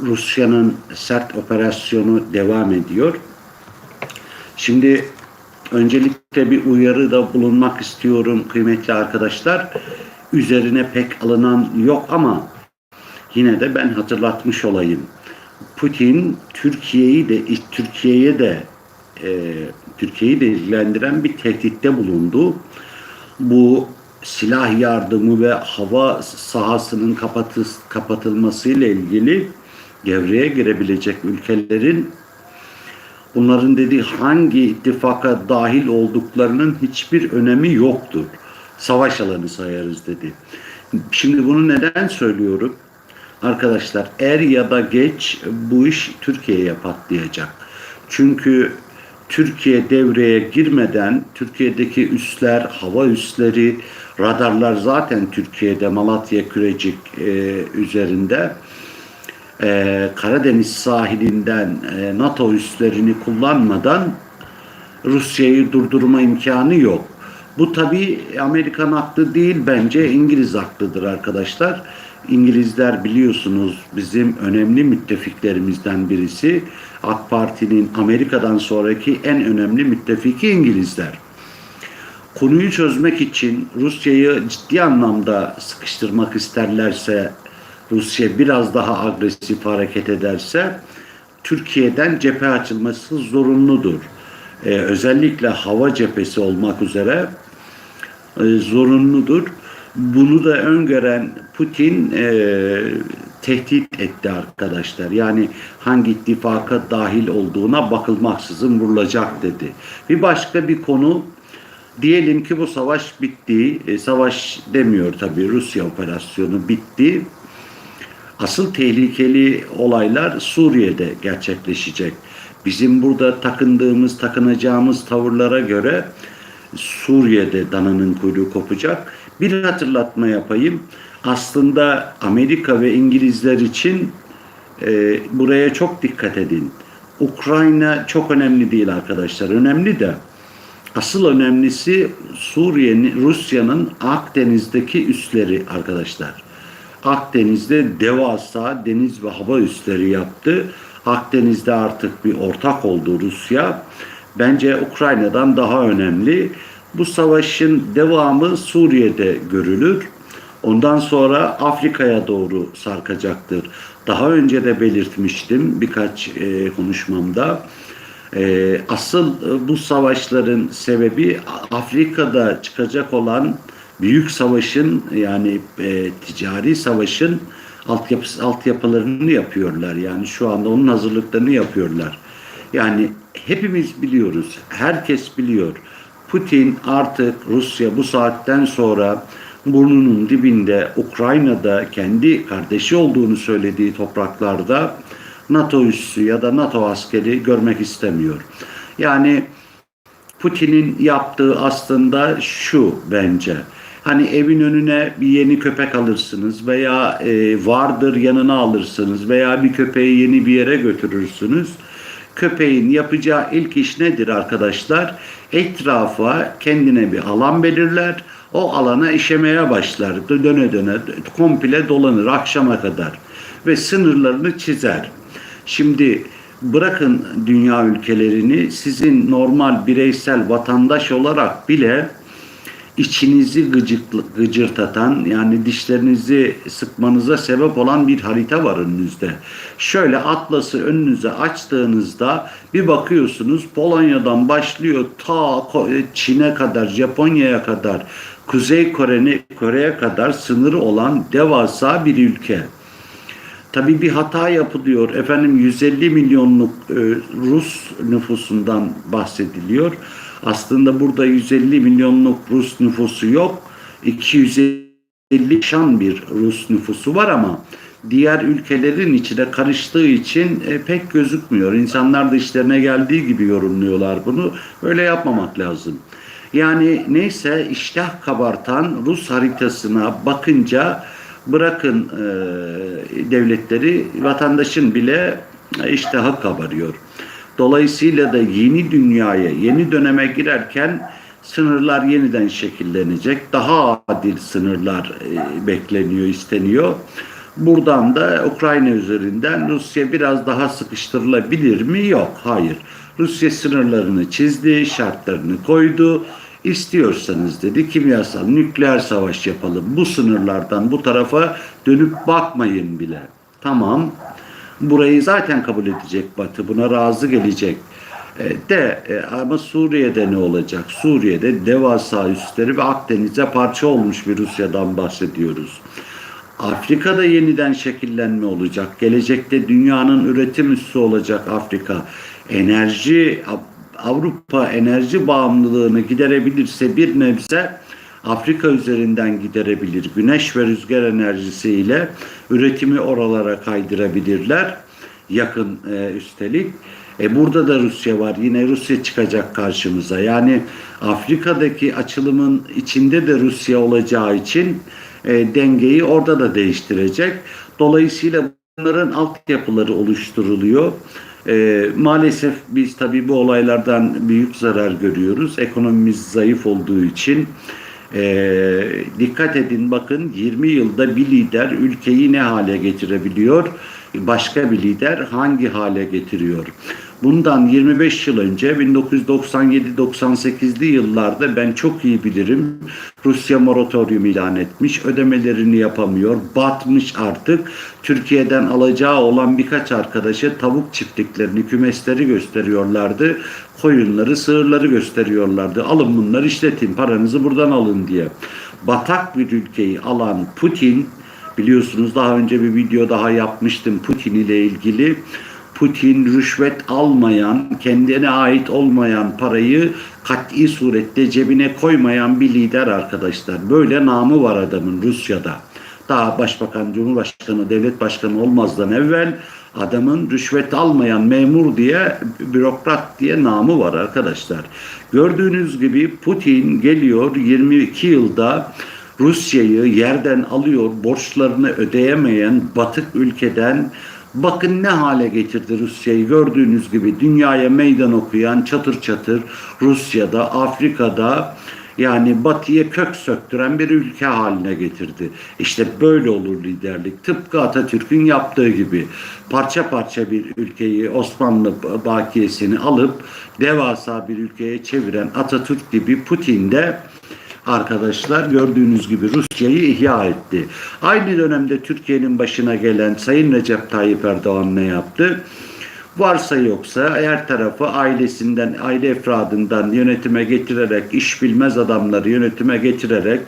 Rusya'nın sert operasyonu devam ediyor. Şimdi öncelikle bir uyarıda bulunmak istiyorum kıymetli arkadaşlar. Üzerine pek alınan yok ama yine de ben hatırlatmış olayım. Putin Türkiye'yi de Türkiye'ye de e, Türkiye'yi de ilgilendiren bir tehditte bulundu. Bu silah yardımı ve hava sahasının kapatı, kapatılmasıyla ilgili devreye girebilecek ülkelerin bunların dediği hangi ittifaka dahil olduklarının hiçbir önemi yoktur. Savaş alanı sayarız dedi. Şimdi bunu neden söylüyorum? Arkadaşlar er ya da geç bu iş Türkiye'ye patlayacak. Çünkü Türkiye devreye girmeden Türkiye'deki üsler, hava üsleri, radarlar zaten Türkiye'de Malatya Kürecik e, üzerinde e, Karadeniz sahilinden e, NATO üslerini kullanmadan Rusya'yı durdurma imkanı yok. Bu tabi Amerikan haklı değil bence İngiliz haklıdır arkadaşlar. İngilizler biliyorsunuz bizim önemli müttefiklerimizden birisi. AK Parti'nin Amerika'dan sonraki en önemli müttefiki İngilizler. Konuyu çözmek için Rusya'yı ciddi anlamda sıkıştırmak isterlerse, Rusya biraz daha agresif hareket ederse Türkiye'den cephe açılması zorunludur. Ee, özellikle hava cephesi olmak üzere e, zorunludur. Bunu da öngören Putin e, tehdit etti arkadaşlar. Yani hangi ittifaka dahil olduğuna bakılmaksızın vurulacak dedi. Bir başka bir konu diyelim ki bu savaş bitti. E, savaş demiyor tabii Rusya operasyonu bitti. Asıl tehlikeli olaylar Suriye'de gerçekleşecek. Bizim burada takındığımız, takınacağımız tavırlara göre Suriye'de dananın kuyruğu kopacak. Bir hatırlatma yapayım. Aslında Amerika ve İngilizler için e, buraya çok dikkat edin. Ukrayna çok önemli değil arkadaşlar. Önemli de asıl önemlisi Suriye'nin, Rusya'nın Akdeniz'deki üsleri arkadaşlar. Akdeniz'de devasa deniz ve hava üsleri yaptı. Akdeniz'de artık bir ortak oldu Rusya. Bence Ukrayna'dan daha önemli. Bu savaşın devamı Suriye'de görülür. Ondan sonra Afrika'ya doğru sarkacaktır. Daha önce de belirtmiştim birkaç e, konuşmamda. E, asıl e, bu savaşların sebebi Afrika'da çıkacak olan büyük savaşın yani e, ticari savaşın altyapısı, altyapılarını yapıyorlar. Yani şu anda onun hazırlıklarını yapıyorlar. Yani hepimiz biliyoruz, herkes biliyor. Putin artık Rusya bu saatten sonra burnunun dibinde Ukrayna'da kendi kardeşi olduğunu söylediği topraklarda NATO üssü ya da NATO askeri görmek istemiyor. Yani Putin'in yaptığı aslında şu bence. Hani evin önüne bir yeni köpek alırsınız veya e, vardır yanına alırsınız veya bir köpeği yeni bir yere götürürsünüz. Köpeğin yapacağı ilk iş nedir arkadaşlar? Etrafa kendine bir alan belirler. O alana işemeye başlar. Döne döne komple dolanır akşama kadar. Ve sınırlarını çizer. Şimdi bırakın dünya ülkelerini sizin normal bireysel vatandaş olarak bile içinizi gıcık, gıcırtatan yani dişlerinizi sıkmanıza sebep olan bir harita var önünüzde. Şöyle atlası önünüze açtığınızda bir bakıyorsunuz Polonya'dan başlıyor ta Çin'e kadar Japonya'ya kadar Kuzey Kore'ye Kore kadar sınırı olan devasa bir ülke. Tabii bir hata yapılıyor. Efendim 150 milyonluk e, Rus nüfusundan bahsediliyor. Aslında burada 150 milyonluk Rus nüfusu yok. 250 şan bir Rus nüfusu var ama diğer ülkelerin içine karıştığı için e, pek gözükmüyor. İnsanlar da işlerine geldiği gibi yorumluyorlar bunu. Öyle yapmamak lazım. Yani neyse iştah kabartan Rus haritasına bakınca bırakın e, devletleri vatandaşın bile iştahı kabarıyor. Dolayısıyla da yeni dünyaya, yeni döneme girerken sınırlar yeniden şekillenecek. Daha adil sınırlar e, bekleniyor, isteniyor. Buradan da Ukrayna üzerinden Rusya biraz daha sıkıştırılabilir mi? Yok, hayır. Rusya sınırlarını çizdi, şartlarını koydu. İstiyorsanız dedi kimyasal nükleer savaş yapalım. Bu sınırlardan bu tarafa dönüp bakmayın bile. Tamam. Burayı zaten kabul edecek Batı. Buna razı gelecek. E, de e, ama Suriye'de ne olacak? Suriye'de devasa üsleri ve Akdeniz'e parça olmuş bir Rusya'dan bahsediyoruz. Afrika'da yeniden şekillenme olacak. Gelecekte dünyanın üretim üssü olacak Afrika. Enerji Avrupa enerji bağımlılığını giderebilirse bir nebze Afrika üzerinden giderebilir. Güneş ve rüzgar enerjisiyle üretimi oralara kaydırabilirler. Yakın e, üstelik. E burada da Rusya var. Yine Rusya çıkacak karşımıza. Yani Afrika'daki açılımın içinde de Rusya olacağı için e, dengeyi orada da değiştirecek. Dolayısıyla bunların altyapıları oluşturuluyor. E, maalesef biz tabii bu olaylardan büyük zarar görüyoruz. Ekonomimiz zayıf olduğu için. E, dikkat edin bakın 20 yılda bir lider ülkeyi ne hale getirebiliyor? Başka bir lider hangi hale getiriyor? Bundan 25 yıl önce 1997-98'li yıllarda ben çok iyi bilirim. Rusya moratorium ilan etmiş, ödemelerini yapamıyor, batmış artık. Türkiye'den alacağı olan birkaç arkadaşı tavuk çiftliklerini, kümesleri gösteriyorlardı. Koyunları, sığırları gösteriyorlardı. Alın bunları işletin, paranızı buradan alın diye. Batak bir ülkeyi alan Putin, biliyorsunuz daha önce bir video daha yapmıştım Putin ile ilgili. Putin rüşvet almayan, kendine ait olmayan parayı kat'i surette cebine koymayan bir lider arkadaşlar. Böyle namı var adamın Rusya'da. Daha başbakan, cumhurbaşkanı, devlet başkanı olmazdan evvel adamın rüşvet almayan memur diye, bürokrat diye namı var arkadaşlar. Gördüğünüz gibi Putin geliyor 22 yılda Rusya'yı yerden alıyor, borçlarını ödeyemeyen batık ülkeden Bakın ne hale getirdi Rusya'yı gördüğünüz gibi dünyaya meydan okuyan çatır çatır Rusya'da, Afrika'da yani batıya kök söktüren bir ülke haline getirdi. İşte böyle olur liderlik. Tıpkı Atatürk'ün yaptığı gibi parça parça bir ülkeyi Osmanlı bakiyesini alıp devasa bir ülkeye çeviren Atatürk gibi Putin de arkadaşlar gördüğünüz gibi Rusya'yı ihya etti. Aynı dönemde Türkiye'nin başına gelen Sayın Recep Tayyip Erdoğan ne yaptı? Varsa yoksa her tarafı ailesinden, aile efradından yönetime getirerek, iş bilmez adamları yönetime getirerek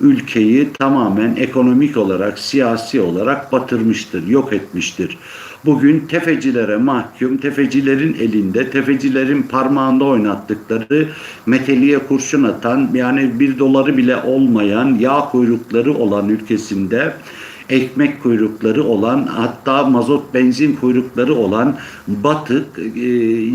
ülkeyi tamamen ekonomik olarak, siyasi olarak batırmıştır, yok etmiştir. Bugün tefecilere mahkum, tefecilerin elinde, tefecilerin parmağında oynattıkları meteliğe kurşun atan, yani bir doları bile olmayan yağ kuyrukları olan ülkesinde ekmek kuyrukları olan hatta mazot benzin kuyrukları olan batık e,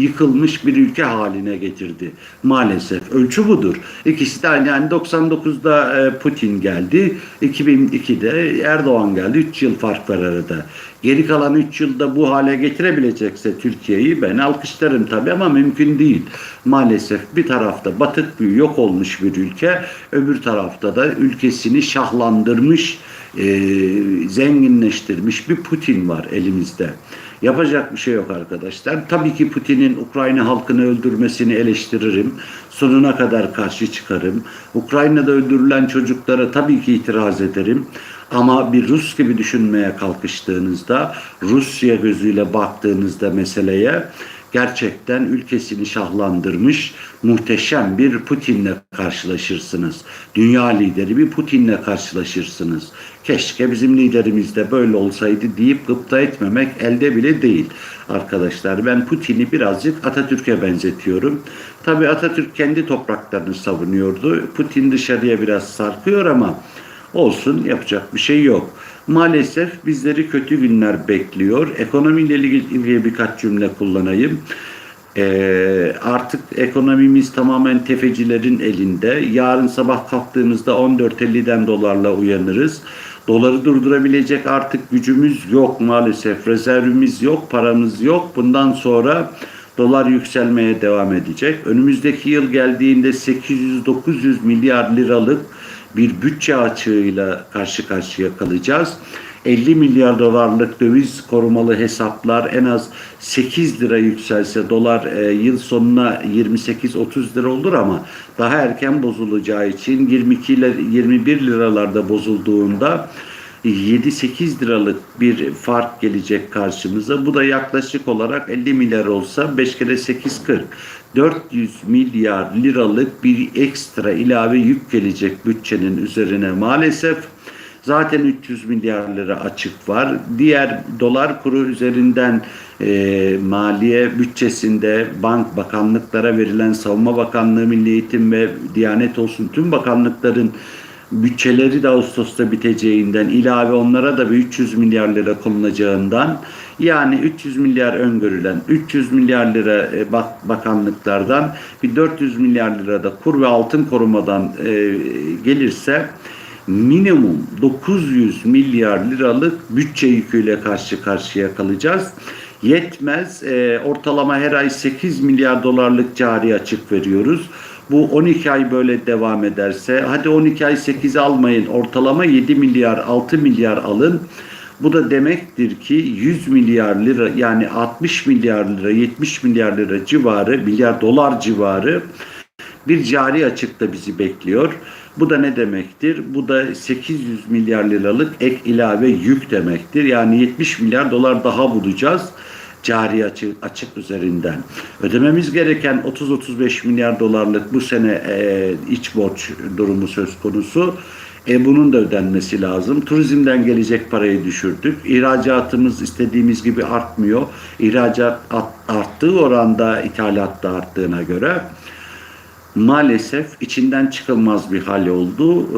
yıkılmış bir ülke haline getirdi. Maalesef ölçü budur. İkisi de yani 99'da e, Putin geldi, 2002'de Erdoğan geldi. 3 yıl fark var arada. Geri kalan 3 yılda bu hale getirebilecekse Türkiye'yi ben alkışlarım tabii ama mümkün değil. Maalesef bir tarafta batık bir yok olmuş bir ülke, öbür tarafta da ülkesini şahlandırmış e, zenginleştirmiş bir Putin var elimizde. Yapacak bir şey yok arkadaşlar. Tabii ki Putin'in Ukrayna halkını öldürmesini eleştiririm. Sonuna kadar karşı çıkarım. Ukrayna'da öldürülen çocuklara tabii ki itiraz ederim. Ama bir Rus gibi düşünmeye kalkıştığınızda, Rusya gözüyle baktığınızda meseleye gerçekten ülkesini şahlandırmış muhteşem bir Putin'le karşılaşırsınız. Dünya lideri bir Putin'le karşılaşırsınız. Keşke bizim liderimiz de böyle olsaydı deyip gıpta etmemek elde bile değil. Arkadaşlar ben Putin'i birazcık Atatürk'e benzetiyorum. Tabi Atatürk kendi topraklarını savunuyordu. Putin dışarıya biraz sarkıyor ama olsun yapacak bir şey yok. Maalesef bizleri kötü günler bekliyor. Ekonomiyle ilgili birkaç cümle kullanayım. Ee, artık ekonomimiz tamamen tefecilerin elinde. Yarın sabah kalktığımızda 14.50'den dolarla uyanırız. Doları durdurabilecek artık gücümüz yok maalesef. Rezervimiz yok, paramız yok. Bundan sonra dolar yükselmeye devam edecek. Önümüzdeki yıl geldiğinde 800-900 milyar liralık bir bütçe açığıyla karşı karşıya kalacağız. 50 milyar dolarlık döviz korumalı hesaplar en az 8 lira yükselse dolar e, yıl sonuna 28-30 lira olur ama daha erken bozulacağı için 22 ile 21 liralarda bozulduğunda 7-8 liralık bir fark gelecek karşımıza. Bu da yaklaşık olarak 50 milyar olsa 5 kere 8 40. 400 milyar liralık bir ekstra ilave yük gelecek bütçenin üzerine maalesef. Zaten 300 milyar lira açık var. Diğer dolar kuru üzerinden e, maliye bütçesinde bank bakanlıklara verilen savunma bakanlığı, milli eğitim ve diyanet olsun tüm bakanlıkların bütçeleri de Ağustos'ta biteceğinden ilave onlara da bir 300 milyar lira konulacağından yani 300 milyar öngörülen 300 milyar lira e, bak, bakanlıklardan bir 400 milyar lira da kur ve altın korumadan e, gelirse minimum 900 milyar liralık bütçe yüküyle karşı karşıya kalacağız. Yetmez. E, ortalama her ay 8 milyar dolarlık cari açık veriyoruz. Bu 12 ay böyle devam ederse hadi 12 ay 8 almayın ortalama 7 milyar 6 milyar alın. Bu da demektir ki 100 milyar lira yani 60 milyar lira 70 milyar lira civarı milyar dolar civarı bir cari açıkta bizi bekliyor. Bu da ne demektir? Bu da 800 milyar liralık ek ilave yük demektir. Yani 70 milyar dolar daha bulacağız cari açık, açık üzerinden. Ödememiz gereken 30-35 milyar dolarlık bu sene e, iç borç durumu söz konusu. E, bunun da ödenmesi lazım. Turizmden gelecek parayı düşürdük. İhracatımız istediğimiz gibi artmıyor. İhracat arttığı oranda ithalat da arttığına göre maalesef içinden çıkılmaz bir hal oldu. Ee,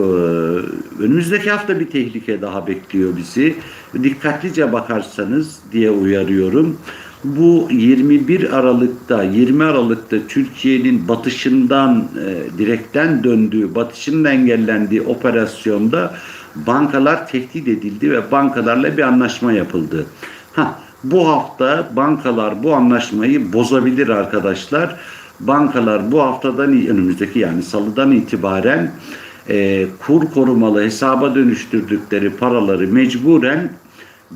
önümüzdeki hafta bir tehlike daha bekliyor bizi. Dikkatlice bakarsanız diye uyarıyorum. Bu 21 Aralık'ta 20 Aralık'ta Türkiye'nin batışından e, direkten döndüğü, batışının engellendiği operasyonda bankalar tehdit edildi ve bankalarla bir anlaşma yapıldı. Ha, bu hafta bankalar bu anlaşmayı bozabilir arkadaşlar bankalar bu haftadan önümüzdeki yani salıdan itibaren e, kur korumalı hesaba dönüştürdükleri paraları mecburen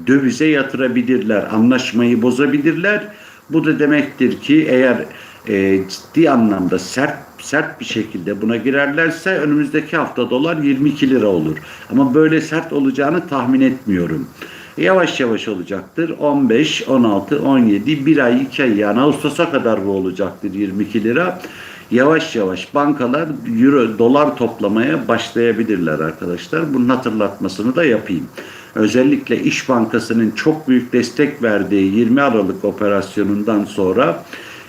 dövize yatırabilirler. Anlaşmayı bozabilirler. Bu da demektir ki eğer e, ciddi anlamda sert sert bir şekilde buna girerlerse önümüzdeki hafta dolar 22 lira olur. Ama böyle sert olacağını tahmin etmiyorum yavaş yavaş olacaktır. 15, 16, 17, bir ay, iki ay yani Ağustos'a kadar bu olacaktır 22 lira. Yavaş yavaş bankalar euro, dolar toplamaya başlayabilirler arkadaşlar. Bunun hatırlatmasını da yapayım. Özellikle İş Bankası'nın çok büyük destek verdiği 20 Aralık operasyonundan sonra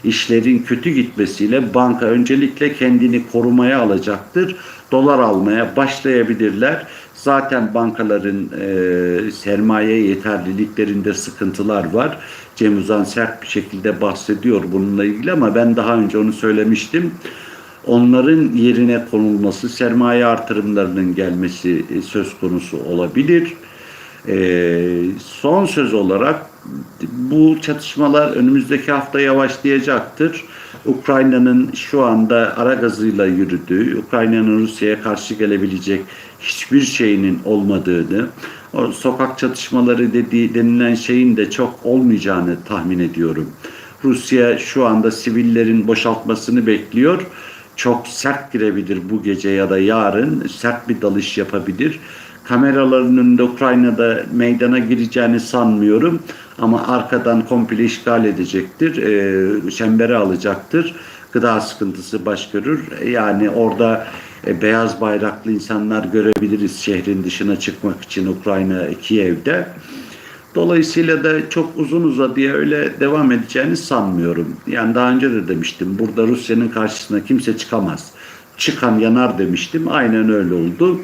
işlerin kötü gitmesiyle banka öncelikle kendini korumaya alacaktır. Dolar almaya başlayabilirler. Zaten bankaların e, sermaye yeterliliklerinde sıkıntılar var. Cem Uzan sert bir şekilde bahsediyor bununla ilgili ama ben daha önce onu söylemiştim. Onların yerine konulması, sermaye artırımlarının gelmesi e, söz konusu olabilir. E, son söz olarak bu çatışmalar önümüzdeki hafta yavaşlayacaktır. Ukrayna'nın şu anda ara gazıyla yürüdüğü, Ukrayna'nın Rusya'ya karşı gelebilecek hiçbir şeyinin olmadığını, o sokak çatışmaları dediği denilen şeyin de çok olmayacağını tahmin ediyorum. Rusya şu anda sivillerin boşaltmasını bekliyor. Çok sert girebilir bu gece ya da yarın sert bir dalış yapabilir. Kameraların önünde Ukrayna'da meydana gireceğini sanmıyorum ama arkadan komple işgal edecektir. E, çembere alacaktır. Gıda sıkıntısı baş görür. Yani orada e, beyaz bayraklı insanlar görebiliriz şehrin dışına çıkmak için Ukrayna Kiev'de. Dolayısıyla da çok uzun uzadıya öyle devam edeceğini sanmıyorum. Yani daha önce de demiştim. Burada Rusya'nın karşısına kimse çıkamaz. Çıkan yanar demiştim. Aynen öyle oldu.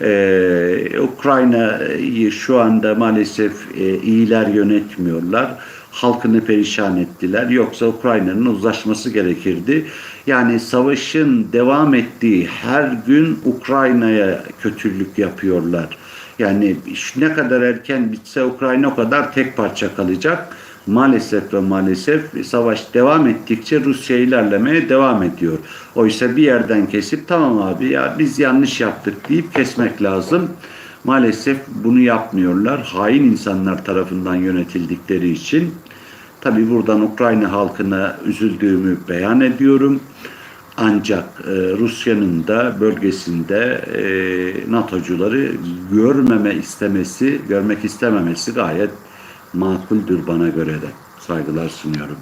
Ee, Ukrayna'yı şu anda maalesef e, iyiler yönetmiyorlar. Halkını perişan ettiler. Yoksa Ukrayna'nın uzlaşması gerekirdi. Yani savaşın devam ettiği her gün Ukrayna'ya kötülük yapıyorlar. Yani ne kadar erken bitse Ukrayna o kadar tek parça kalacak. Maalesef ve maalesef savaş devam ettikçe Rusya ilerlemeye devam ediyor. Oysa bir yerden kesip tamam abi ya biz yanlış yaptık deyip kesmek lazım. Maalesef bunu yapmıyorlar. Hain insanlar tarafından yönetildikleri için. Tabi buradan Ukrayna halkına üzüldüğümü beyan ediyorum. Ancak e, Rusya'nın da bölgesinde e, NATO'cuları görmeme istemesi, görmek istememesi gayet makuldür bana göre de. Saygılar sunuyorum.